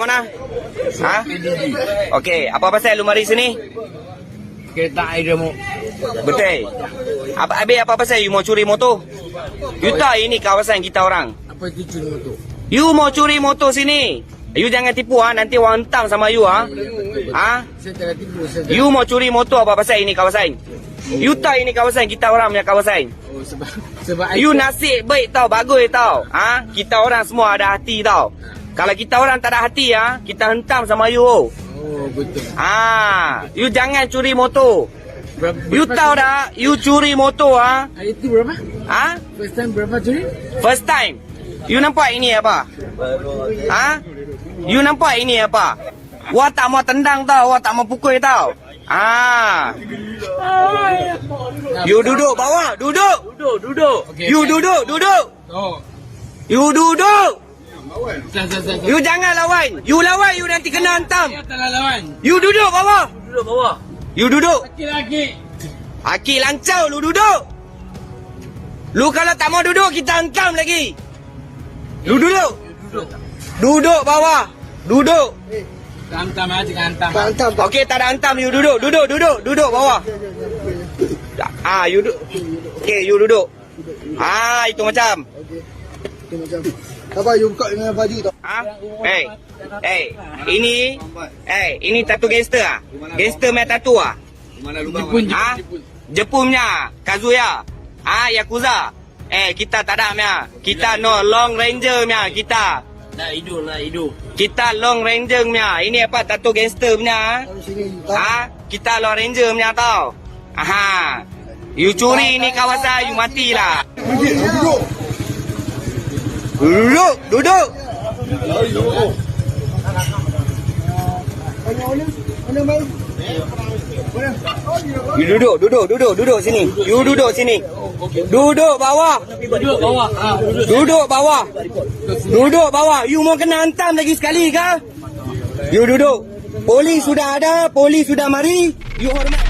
Mana? Ha? Okey, apa pasal lu mari sini? Kereta air mau Betul. Apa habis apa pasal you mau curi motor? You tahu ini kawasan kita orang. apa itu curi motor? You mau curi motor sini. You jangan tipu ah, nanti orang hentam sama you ah. Ha? Saya tak tipu saya. You mau curi motor apa pasal ini kawasan? You tahu ini kawasan kita orang punya kawasan. Oh sebab sebab You nasib baik tau, bagus tau. Ha? Kita orang semua ada hati tau. Kalau kita orang tak ada hati ah, kita hentam sama you. Oh betul. Ah, you jangan curi motor. Berapa, You berapa tahu dah, you curi motor ah. Ah, Itu berapa? Ha? First time berapa curi? First time. You nampak ini apa? Ha? You nampak ini apa? Wah tak mau tendang tau, wah tak mau pukul tau. Ah. You duduk bawah, duduk. Duduk, duduk. Okay, You duduk, duduk. Oh. You duduk. You jangan lawan. You lawan, you nanti kena hantam. Saya tak lawan. You duduk bawah. Duduk bawah. You duduk. Laki-laki. Aki lancau lu duduk. Lu kalau tak mau duduk kita hantam lagi. Lu duduk. Duduk. Duduk bawah. Duduk. Hantam aja kan hantam. Hantam. Okey tak ada hantam you duduk. Duduk duduk duduk bawah. Ah you duduk. Okey you duduk. Ah itu macam. Okey. Itu macam. Apa you buka dengan baju tau? Ah. Hey. Hey, ini hey, ini tatu gangster ah. Gangster main tatu ah. Jepun, Ah? Jepun. Jepun punya Kazuya. Ah Yakuza. Eh kita tak ada punya. Kita no long ranger punya kita. Nak hidup, nak hidup. Kita long ranger punya. Ini apa tato gangster punya. Tahu. Ah, kita long ranger punya tau. Aha. You curi ni kawasan you matilah. Duduk, duduk. Duduk? You duduk, duduk, duduk, duduk sini. You duduk sini. Duduk bawah. Duduk bawah. Ah. Duduk bawah. Duduk bawah. You mau kena hantam lagi sekali ke? You duduk. Polis sudah ada, polis sudah mari. You hormat.